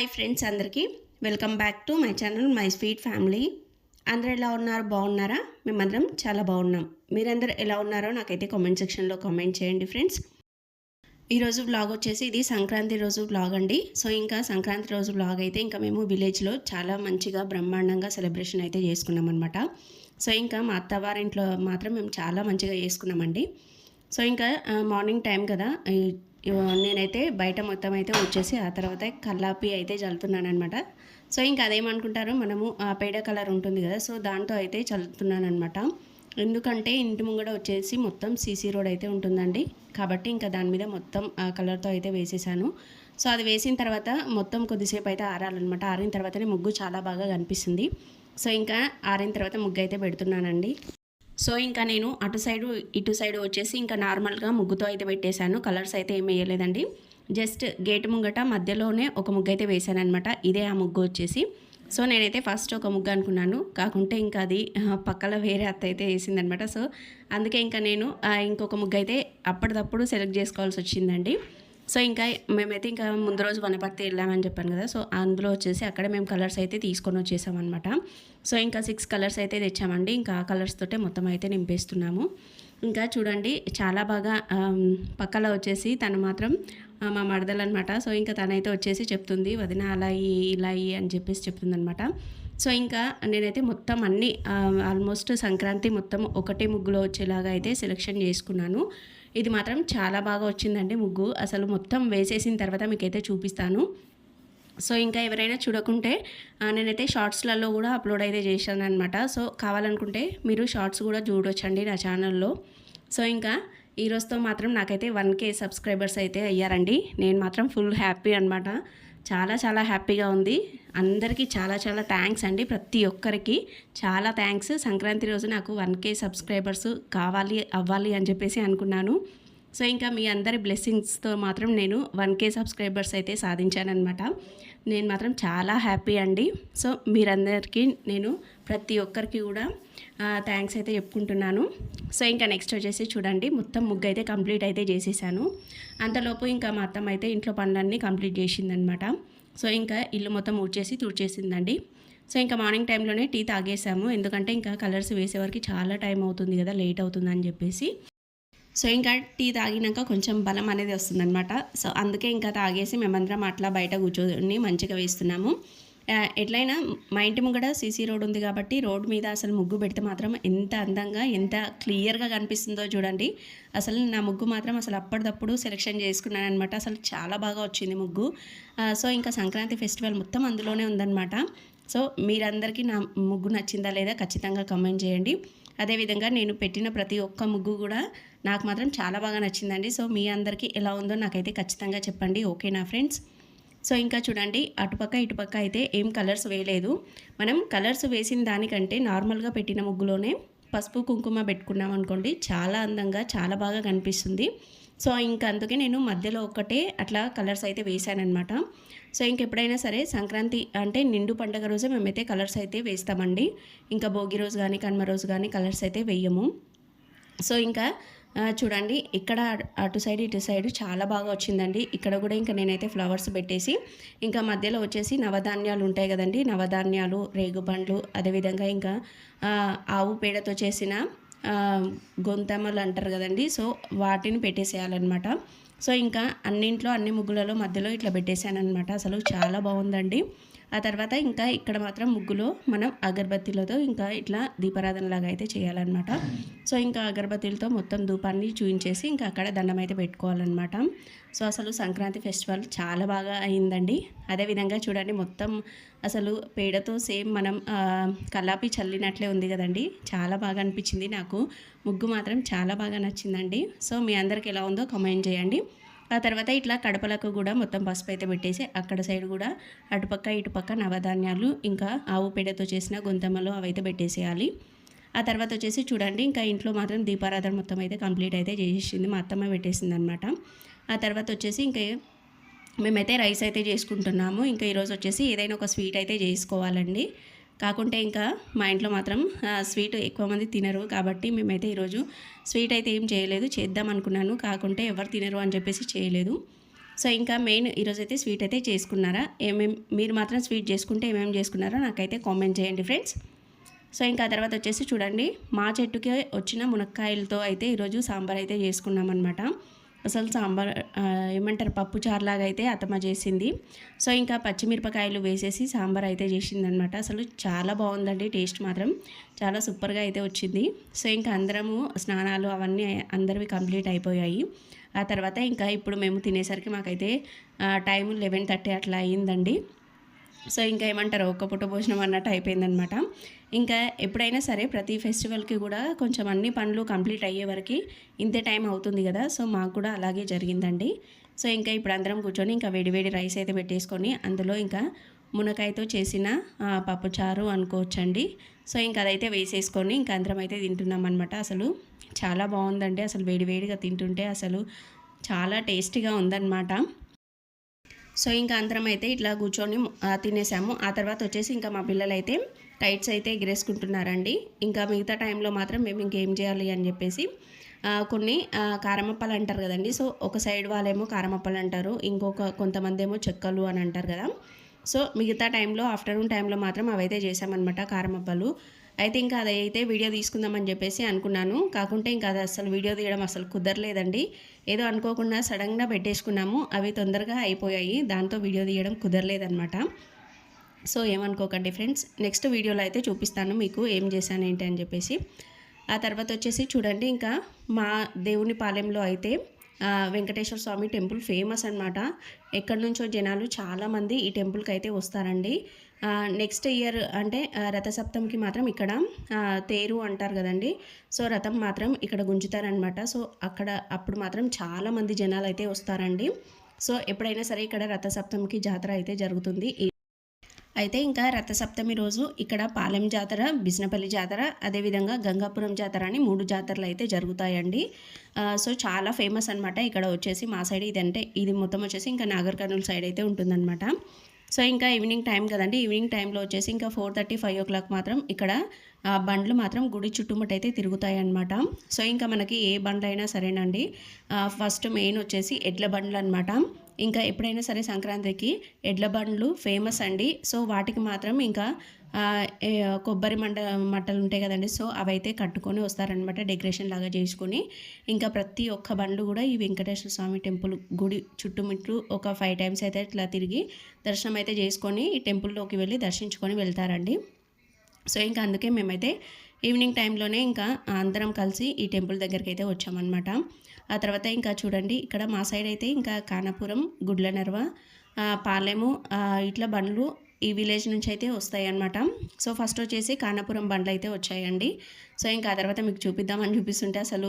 Hi friends అందరికీ welcome back to my channel my sweet family అందరూ ఎలా ఉన్నారు? బాగున్నారా? మేమందరం చాలా బాగున్నాం. మీరందరూ ఎలా ఉన్నారో నాకైతే కామెంట్ సెక్షన్లో కామెంట్ చేయండి ఫ్రెండ్స్ ఈరోజు వ్లాగ్ వచ్చేసి ఇది సంక్రాంతి రోజు వ్లాగ్ అండి. సో ఇంకా సంక్రాంతి రోజు వ్లాగ్ అయితే ఇంకా మేము విలేజ్లో చాలా మంచిగా బ్రహ్మాండంగా సెలబ్రేషన్ అయితే చేసుకున్నాం అనమాట సో ఇంకా మా అత్తవారింట్లో మాత్రం మేము చాలా మంచిగా చేసుకున్నామండి. సో ఇంకా మార్నింగ్ టైం కదా. నేనైతే బయట మొత్తం అయితే వచ్చేసి ఆ తర్వాత కల్లాపి అయితే చల్లుతున్నాను అనమాట సో ఇంకా అదేమనుకుంటారు మనము ఆ పేడ కలర్ ఉంటుంది కదా సో దాంతో అయితే చల్లుతున్నాను అనమాట ఎందుకంటే ఇంటి ముంగడ వచ్చేసి మొత్తం సీసీ రోడ్ అయితే ఉంటుందండి. కాబట్టి ఇంకా దాని మీద మొత్తం ఆ కలర్తో అయితే వేసేసాను. సో అది వేసిన తర్వాత మొత్తం కొద్దిసేపు అయితే ఆరాలన్నమాట. ఆరిన తర్వాతనే ముగ్గు చాలా బాగా కనిపిస్తుంది. సో ఇంకా ఆరిన తర్వాత ముగ్గు అయితే పెడుతున్నానండి. సో ఇంకా నేను అటు సైడు ఇటు సైడు వచ్చేసి ఇంకా నార్మల్గా ముగ్గుతో అయితే పెట్టేశాను. కలర్స్ అయితే ఏమి వేయలేదండి. జస్ట్ గేట్ ముంగట మధ్యలోనే ఒక ముగ్గు అయితే వేసాను అనమాట ఇదే ఆ ముగ్గు వచ్చేసి. సో నేనైతే ఫస్ట్ ఒక ముగ్గు అనుకున్నాను. కాకుంటే ఇంకా అది పక్కల వేరే అత్త అయితే వేసిందనమాట సో అందుకే ఇంకా నేను ఇంకొక ముగ్గు అయితే అప్పటిదప్పుడు సెలెక్ట్ చేసుకోవాల్సి వచ్చిందండి. సో ఇంకా మేమైతే ఇంకా ముందు రోజు వనపర్తి వెళ్ళామని చెప్పాను కదా సో అందులో వచ్చేసి అక్కడ మేము కలర్స్ అయితే తీసుకొని వచ్చేసామన్నమాట సో ఇంకా సిక్స్ కలర్స్ అయితే తెచ్చామండి ఇంకా ఆ కలర్స్ తోటే మొత్తం అయితే నింపేస్తున్నాము. ఇంకా చూడండి చాలా బాగా పక్కల వచ్చేసి తను మాత్రం మా మరదలు అనమాట సో ఇంకా తనైతే వచ్చేసి చెప్తుంది వదిన అలా ఇలా అని చెప్పేసి చెప్తుంది అనమాట సో ఇంకా నేనైతే మొత్తం అన్ని ఆల్మోస్ట్ సంక్రాంతి మొత్తం ఒకటే ముగ్గులో వచ్చేలాగా అయితే సెలెక్షన్ చేసుకున్నాను. ఇది మాత్రం చాలా బాగా వచ్చిందండి ముగ్గు. అసలు మొత్తం వేసేసిన తర్వాత మీకైతే చూపిస్తాను. సో ఇంకా ఎవరైనా చూడకుంటే నేనైతే షార్ట్స్లలో కూడా అప్లోడ్ అయితే చేశాను అనమాట సో కావాలనుకుంటే మీరు షార్ట్స్ కూడా చూడొచ్చండి నా ఛానల్లో. సో ఇంకా ఈరోజుతో మాత్రం నాకైతే వన్ కే సబ్స్క్రైబర్స్ అయితే అయ్యారండి. నేను మాత్రం ఫుల్ హ్యాపీ అనమాట చాలా చాలా హ్యాపీగా ఉంది. అందరికీ చాలా చాలా థ్యాంక్స్ అండి ప్రతి ఒక్కరికి. చాలా థ్యాంక్స్. సంక్రాంతి రోజు నాకు వన్ కే సబ్స్క్రైబర్స్ కావాలి అవ్వాలి అని చెప్పేసి అనుకున్నాను. సో ఇంకా మీ అందరి బ్లెస్సింగ్స్తో మాత్రం నేను వన్ కే సబ్స్క్రైబర్స్ అయితే సాధించానమాట నేను మాత్రం చాలా హ్యాపీ అండి. సో మీరందరికీ నేను ప్రతి ఒక్కరికి కూడా థ్యాంక్స్ అయితే చెప్పుకుంటున్నాను. సో ఇంకా నెక్స్ట్ వచ్చేసి చూడండి మొత్తం ముగ్గు అయితే కంప్లీట్ అయితే చేసేసాను. అంతలోపు ఇంకా మా అత్తమ్మ అయితే ఇంట్లో పనులన్నీ కంప్లీట్ చేసిందనమాట సో ఇంకా ఇల్లు మొత్తం ఊడ్చేసి తుడిచేసిందండి. సో ఇంకా మార్నింగ్ టైంలోనే టీ తాగేసాము. ఎందుకంటే ఇంకా కలర్స్ వేసేవరకు చాలా టైం అవుతుంది కదా లేట్ అవుతుందని చెప్పేసి. సో ఇంకా టీ తాగినాక కొంచెం బలం అనేది వస్తుందన్నమాట. సో అందుకే ఇంకా తాగేసి మేమందరం అట్లా బయట కూర్చొని మంచిగా వేస్తున్నాము. ఎట్లయినా మా ఇంటి ముంగడ సీసీ రోడ్ ఉంది కాబట్టి రోడ్ మీద అసలు ముగ్గు పెడితే మాత్రం ఎంత అందంగా ఎంత క్లియర్గా కనిపిస్తుందో చూడండి. అసలు నా ముగ్గు మాత్రం అసలు అప్పటిదప్పుడు సెలెక్షన్ చేసుకున్నాను అనమాట అసలు చాలా బాగా వచ్చింది ముగ్గు. సో ఇంకా సంక్రాంతి ఫెస్టివల్ మొత్తం అందులోనే ఉందన్నమాట. సో మీరందరికీ నా ముగ్గు నచ్చిందా లేదా ఖచ్చితంగా కమెంట్ చేయండి. అదేవిధంగా నేను పెట్టిన ప్రతి ఒక్క ముగ్గు కూడా నాకు మాత్రం చాలా బాగా నచ్చిందండి. సో మీ అందరికీ ఎలా ఉందో నాకైతే ఖచ్చితంగా చెప్పండి. ఓకే నా ఫ్రెండ్స్? సో ఇంకా చూడండి అటుపక్క ఇటుపక్క అయితే ఏం కలర్స్ వేయలేదు. మనం కలర్స్ వేసిన దానికంటే నార్మల్గా పెట్టిన ముగ్గులోనే పసుపు కుంకుమ పెట్టుకున్నాం అనుకోండి చాలా అందంగా చాలా బాగా కనిపిస్తుంది. సో ఇంకా అందుకే నేను మధ్యలో ఒకటే అట్లా కలర్స్ అయితే వేసానమాట సో ఇంకెప్పుడైనా సరే సంక్రాంతి అంటే నిండు పండగ రోజే మేమైతే కలర్స్ అయితే వేస్తామండి. ఇంకా భోగి రోజు కానీ కనుమ రోజు కానీ కలర్స్ అయితే వేయము. సో ఇంకా చూడండి ఇక్కడ అటు సైడ్ ఇటు సైడ్ చాలా బాగా వచ్చిందండి. ఇక్కడ కూడా ఇంకా నేనైతే ఫ్లవర్స్ పెట్టేసి ఇంకా మధ్యలో వచ్చేసి నవధాన్యాలు ఉంటాయి కదండి. నవధాన్యాలు రేగుపండ్లు అదేవిధంగా ఇంకా ఆవు పేడతో చేసిన ఆ, గొంతెమ్మలు అంటారు కదండి. సో వాటిని పెట్టేసేయాలన్నమాట. సో ఇంకా అన్నింట్లో అన్ని ముగ్గులలో మధ్యలో ఇట్లా పెట్టేశానమాట అసలు చాలా బాగుందండి. ఆ తర్వాత ఇంకా ఇక్కడ మాత్రం ముగ్గులో మనం అగరబత్తీలతో ఇంకా ఇట్లా దీపారాధన లాగా అయితే చేయాలన్నమాట. సో ఇంకా అగరబత్తీలతో మొత్తం ధూపాన్ని చూయించేసి ఇంకా అక్కడ దండం అయితే పెట్టుకోవాలన్నమాట. సో అసలు సంక్రాంతి ఫెస్టివల్ చాలా బాగా అయిందండి. అదేవిధంగా చూడండి మొత్తం అసలు పేడతో సేమ్ మనం కల్లాపి చల్లినట్లే ఉంది కదండి. చాలా బాగా అనిపించింది నాకు. ముగ్గు మాత్రం చాలా బాగా నచ్చిందండి. సో మీ అందరికి ఎలా ఉందో కమెంట్ చేయండి. ఆ తర్వాత ఇట్లా కడపలకు కూడా మొత్తం పసుపు అయితే పెట్టేసి అక్కడ సైడ్ కూడా అటుపక్క ఇటుపక్క నవధాన్యాలు ఇంకా ఆవు పేడతో చేసిన గొంతమ్మలు అవైతే పెట్టేసేయాలి. ఆ తర్వాత వచ్చేసి చూడండి ఇంకా ఇంట్లో మాత్రం దీపారాధన మొత్తం అయితే కంప్లీట్ అయితే చేసేసింది. మా అత్తమ్మ పెట్టేసింది అనమాట ఆ తర్వాత వచ్చేసి ఇంకా మేమైతే రైస్ అయితే చేసుకుంటున్నాము. ఇంకా ఈరోజు వచ్చేసి ఏదైనా ఒక స్వీట్ అయితే చేసుకోవాలండి. కాకుంటే ఇంకా మా ఇంట్లో మాత్రం స్వీట్ ఎక్కువ మంది తినరు. కాబట్టి మేమైతే ఈరోజు స్వీట్ అయితే ఏం చేయలేదు. చేద్దాం అనుకున్నాను. కాకుంటే ఎవరు తినరు అని చెప్పేసి చేయలేదు. సో ఇంకా మెయిన్ ఈరోజు అయితే స్వీట్ అయితే చేసుకున్నారా? ఏమేం మీరు మాత్రం స్వీట్ చేసుకుంటే ఏమేమి చేసుకున్నారో నాకైతే కామెంట్ చేయండి ఫ్రెండ్స్. సో ఇంకా ఆ తర్వాత వచ్చేసి చూడండి. మా చెట్టుకి వచ్చిన మునక్కాయలతో అయితే ఈరోజు సాంబార్ అయితే చేసుకున్నాం అనమాట అసలు సాంబార్ ఏమంటారు పప్పు చారులాగా అయితే అతమ చేసింది. సో ఇంకా పచ్చిమిరపకాయలు వేసేసి సాంబార్ అయితే చేసిందనమాట అసలు చాలా బాగుందండి టేస్ట్ మాత్రం. చాలా సూపర్గా అయితే వచ్చింది. సో ఇంకా అందరము స్నానాలు అవన్నీ అందరివి కంప్లీట్ అయిపోయాయి. ఆ తర్వాత ఇంకా ఇప్పుడు మేము తినేసరికి మాకైతే టైం లెవెన్ థర్టీ అట్లా అయ్యిందండి సో ఇంకా ఏమంటారు ఒక్క పుట్ట భోజనం అన్నట్టు అయిపోయిందనమాట ఇంకా ఎప్పుడైనా సరే ప్రతి ఫెస్టివల్కి కూడా కొంచెం అన్ని పనులు కంప్లీట్ అయ్యే వరకు ఇంతే టైం అవుతుంది కదా. సో మాకు కూడా అలాగే జరిగిందండి. సో ఇంకా ఇప్పుడు అందరం కూర్చొని ఇంకా వేడివేడి రైస్ అయితే పెట్టేసుకొని అందులో ఇంకా మునకాయతో చేసిన పప్పుచారు అనుకోవచ్చండి. సో ఇంకా అదైతే వేసేసుకొని ఇంకా అందరం అయితే తింటున్నాం అనమాట అసలు చాలా బాగుందండి. అసలు వేడివేడిగా తింటుంటే అసలు చాలా టేస్టీగా ఉందన్నమాట. సో ఇంకా అందరం అయితే ఇట్లా కూర్చొని తినేసాము. ఆ తర్వాత వచ్చేసి ఇంకా మా పిల్లలు అయితే అయితే ఎగిరేసుకుంటున్నారండి. ఇంకా మిగతా టైంలో మాత్రం మేము ఇంకేం చేయాలి అని చెప్పేసి కొన్ని కారమప్పలు అంటారు కదండి. సో ఒక సైడ్ వాళ్ళేమో కారమప్పలు అంటారు ఇంకొక కొంతమంది ఏమో చెక్కలు అని అంటారు కదా. సో మిగతా టైంలో ఆఫ్టర్నూన్ టైంలో మాత్రం అవైతే చేసామన్నమాట కారమప్పలు. అయితే ఇంకా అదైతే వీడియో తీసుకుందామని చెప్పేసి అనుకున్నాను. కాకుంటే ఇంకా అది అసలు వీడియో తీయడం అసలు కుదరలేదండి. ఏదో అనుకోకుండా సడన్గా పెట్టేసుకున్నాము. అవి తొందరగా అయిపోయాయి. దాంతో వీడియో తీయడం కుదరలేదనమాట సో ఏమనుకోకండి ఫ్రెండ్స్ నెక్స్ట్ వీడియోలో అయితే చూపిస్తాను మీకు ఏం చేశాను ఏంటి అని చెప్పేసి. ఆ తర్వాత వచ్చేసి చూడండి ఇంకా మా దేవుని పాలెంలో అయితే వెంకటేశ్వర స్వామి టెంపుల్ ఫేమస్ అనమాట ఎక్కడి నుంచో జనాలు చాలామంది ఈ టెంపుల్కి అయితే వస్తారండి నెక్స్ట్ ఇయర్ అంటే రథసప్తమికి మాత్రం ఇక్కడ తేరు అంటారు కదండి. సో రథం మాత్రం ఇక్కడ గుంజుతారనమాట సో అక్కడ అప్పుడు మాత్రం చాలామంది జనాలు అయితే వస్తారండి. సో ఎప్పుడైనా సరే ఇక్కడ రథసప్తమికి జాతర అయితే జరుగుతుంది. అయితే ఇంకా రథసప్తమి రోజు ఇక్కడ పాలెం జాతర బిజినపల్లి జాతర అదేవిధంగా గంగాపురం జాతర అని మూడు జాతరలు అయితే జరుగుతాయండి. సో చాలా ఫేమస్ అనమాట ఇక్కడ వచ్చేసి మా సైడ్ ఇదంటే ఇది మొత్తం వచ్చేసి ఇంకా నాగర్ కర్నూలు సైడ్ అయితే ఉంటుందన్నమాట. సో ఇంకా ఈవినింగ్ టైం కదండి ఈవినింగ్ టైంలో వచ్చేసి ఇంకా four thirty five o'clock మాత్రం ఇక్కడ బండ్లు మాత్రం గుడి చుట్టుముట్టు అయితే తిరుగుతాయి అన్నమాట సో ఇంకా మనకి ఏ బండ్లు అయినా సరేనండి ఫస్ట్ మెయిన్ వచ్చేసి ఎడ్ల బండ్లు అనమాట ఇంకా ఎప్పుడైనా సరే సంక్రాంతికి ఎడ్ల బండ్లు ఫేమస్ అండి. సో వాటికి మాత్రం ఇంకా కొబ్బరి మంట మట్టలు ఉంటాయి కదండి. సో అవైతే కట్టుకొని వస్తారనమాట డెకరేషన్ లాగా చేసుకొని. ఇంకా ప్రతి ఒక్క బండ్లు కూడా ఈ వెంకటేశ్వర స్వామి టెంపుల్ గుడి చుట్టుముట్లు ఒక ఫైవ్ టైమ్స్ అయితే ఇట్లా తిరిగి దర్శనం అయితే చేసుకొని ఈ టెంపుల్లోకి వెళ్ళి దర్శించుకొని వెళ్తారండి. సో ఇంకా అందుకే మేమైతే ఈవినింగ్ టైంలోనే ఇంకా అందరం కలిసి ఈ టెంపుల్ దగ్గరికి అయితే వచ్చామన్నమాట. ఆ తర్వాత ఇంకా చూడండి ఇక్కడ మా సైడ్ అయితే ఇంకా కానాపురం గుడ్లనర్వ నర్వ పాలెము ఇట్లా బండ్లు ఈ విలేజ్ నుంచి అయితే వస్తాయి అన్నమాట సో ఫస్ట్ వచ్చేసి కానాపురం బండ్లు అయితే వచ్చాయండి. సో ఇంకా ఆ తర్వాత మీకు చూపిద్దామని చూపిస్తుంటే అసలు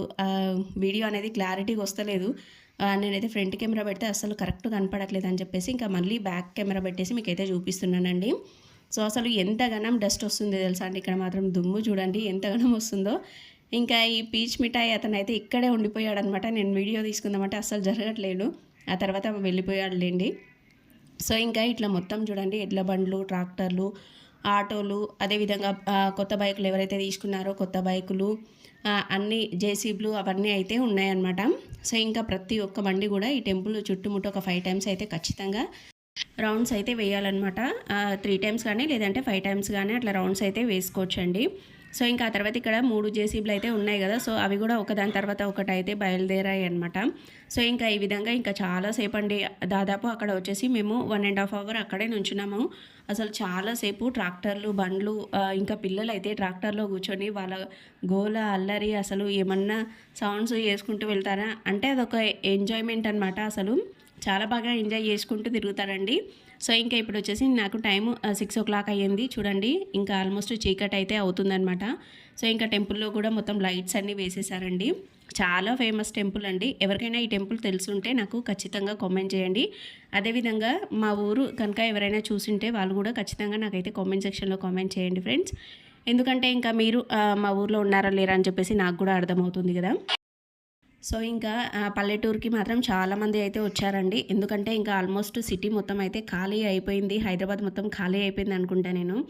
వీడియో అనేది క్లారిటీగా వస్తలేదు. నేనైతే ఫ్రంట్ కెమెరా పెడితే అసలు కరెక్ట్ కనపడట్లేదు అని చెప్పేసి ఇంకా మళ్ళీ బ్యాక్ కెమెరా పెట్టేసి మీకైతే చూపిస్తున్నానండి. సో అసలు ఎంతగానం డస్ట్ వస్తుంది తెలుసా అండి? ఇక్కడ మాత్రం దుమ్ము చూడండి ఎంతగానం వస్తుందో. ఇంకా ఈ పీచ్ మిఠాయి అతను అయితే ఇక్కడే ఉండిపోయాడు అనమాట నేను వీడియో తీసుకుందామంటే అస్సలు జరగట్లేదు. ఆ తర్వాత వెళ్ళిపోయాడు లేండి సో ఇంకా ఇట్లా మొత్తం చూడండి ఎడ్ల బండ్లు ట్రాక్టర్లు ఆటోలు అదేవిధంగా కొత్త బైకులు ఎవరైతే తీసుకున్నారో కొత్త బైకులు అన్ని జేసీబీలు అవన్నీ అయితే ఉన్నాయన్నమాట. సో ఇంకా ప్రతి ఒక్క బండి కూడా ఈ టెంపుల్ చుట్టుముట్టు ఒక ఫైవ్ టైమ్స్ అయితే ఖచ్చితంగా రౌండ్స్ అయితే వేయాలన్నమాట. త్రీ టైమ్స్ కానీ లేదంటే ఫైవ్ టైమ్స్ కానీ అట్లా రౌండ్స్ అయితే వేసుకోవచ్చండి. సో ఇంకా ఆ తర్వాత ఇక్కడ మూడు జేసీబీలు అయితే ఉన్నాయి కదా. సో అవి కూడా ఒకదాని తర్వాత ఒకటి అయితే బయలుదేరాయి అనమాట సో ఇంకా ఈ విధంగా ఇంకా చాలాసేపు అండి దాదాపు అక్కడ వచ్చేసి మేము వన్ అండ్ హాఫ్ అవర్ అక్కడే నుంచున్నాము. అసలు చాలాసేపు ట్రాక్టర్లు బండ్లు ఇంకా పిల్లలు అయితే ట్రాక్టర్లో కూర్చొని వాళ్ళ గోల అల్లరి అసలు ఏమన్నా సౌండ్స్ చేసుకుంటూ వెళ్తారా? అంటే అదొక ఎంజాయ్మెంట్ అనమాట అసలు. చాలా బాగా ఎంజాయ్ చేసుకుంటూ తిరుగుతారండి సో ఇంకా ఇప్పుడు వచ్చేసి నాకు టైం సిక్స్ ఓ క్లాక్ అయ్యింది. చూడండి ఇంకా ఆల్మోస్ట్ చీకటి అయితే అవుతుందనమాట సో ఇంకా టెంపుల్లో కూడా మొత్తం లైట్స్ అన్నీ వేసేసారండి. చాలా ఫేమస్ టెంపుల్ అండి. ఎవరికైనా ఈ టెంపుల్ తెలుసుంటే నాకు ఖచ్చితంగా కామెంట్ చేయండి. అదేవిధంగా మా ఊరు కనుక ఎవరైనా చూసింటే వాళ్ళు కూడా ఖచ్చితంగా నాకైతే కామెంట్ సెక్షన్లో కామెంట్ చేయండి ఫ్రెండ్స్. ఎందుకంటే ఇంకా మీరు మా ఊర్లో ఉన్నారా లేరా అని చెప్పేసి నాకు కూడా అర్థమవుతుంది కదా. సో ఇంకా పల్లెటూరుకి మాత్రం చాలామంది అయితే వచ్చారండి. ఎందుకంటే ఇంకా ఆల్మోస్ట్ సిటీ మొత్తం అయితే ఖాళీ అయిపోయింది. హైదరాబాద్ మొత్తం ఖాళీ అయిపోయింది అనుకుంటా నేను.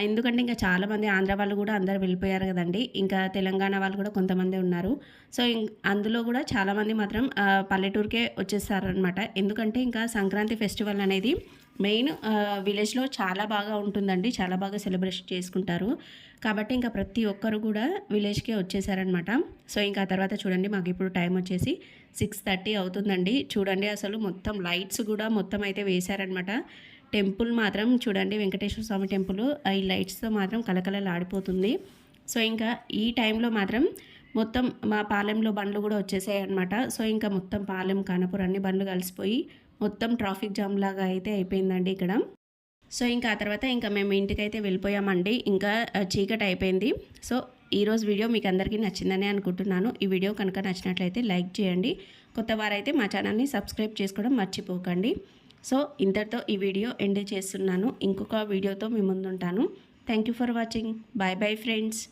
ఎందుకంటే ఇంకా చాలామంది ఆంధ్ర వాళ్ళు కూడా అందరు వెళ్ళిపోయారు కదండి. ఇంకా తెలంగాణ వాళ్ళు కూడా కొంతమంది ఉన్నారు. సో ఇం- అందులో కూడా చాలామంది మాత్రం పల్లెటూరుకే వచ్చేసారనమాట ఎందుకంటే ఇంకా సంక్రాంతి ఫెస్టివల్ అనేది మెయిన్ విలేజ్లో చాలా బాగా ఉంటుందండి. చాలా బాగా సెలబ్రేషన్ చేసుకుంటారు. కాబట్టి ఇంకా ప్రతి ఒక్కరు కూడా విలేజ్కే వచ్చేసారనమాట సో ఇంకా ఆ తర్వాత చూడండి మాకు ఇప్పుడు టైం వచ్చేసి సిక్స్ థర్టీ అవుతుందండి. చూడండి అసలు మొత్తం లైట్స్ కూడా మొత్తం అయితే వేశారనమాట టెంపుల్ మాత్రం చూడండి వెంకటేశ్వర స్వామి టెంపుల్ ఈ లైట్స్తో మాత్రం కలకలలాడిపోతుంది సో ఇంకా ఈ టైంలో మాత్రం మొత్తం మా పాలెంలో బండ్లు కూడా వచ్చేసాయి అనమాట సో ఇంకా మొత్తం పాలెం కానపూర్ అన్ని బండ్లు కలిసిపోయి మొత్తం ట్రాఫిక్ జామ్ లాగా అయితే అయిపోయిందండి ఇక్కడ. సో ఇంకా ఆ తర్వాత ఇంకా మేము ఇంటికైతే వెళ్ళిపోయామండి. ఇంకా చీకటి అయిపోయింది. సో ఈరోజు వీడియో మీకు అందరికీ నచ్చిందని అనుకుంటున్నాను. ఈ వీడియో కనుక నచ్చినట్లయితే లైక్ చేయండి. కొత్త వారైతే మా ఛానల్ని సబ్స్క్రైబ్ చేసుకోవడం మర్చిపోకండి. సో ఇంతటితో ఈ వీడియో ఎండ్ చేస్తున్నాను. ఇంకొక వీడియోతో మీ ముందుంటాను. Thank you for watching. Bye bye friends.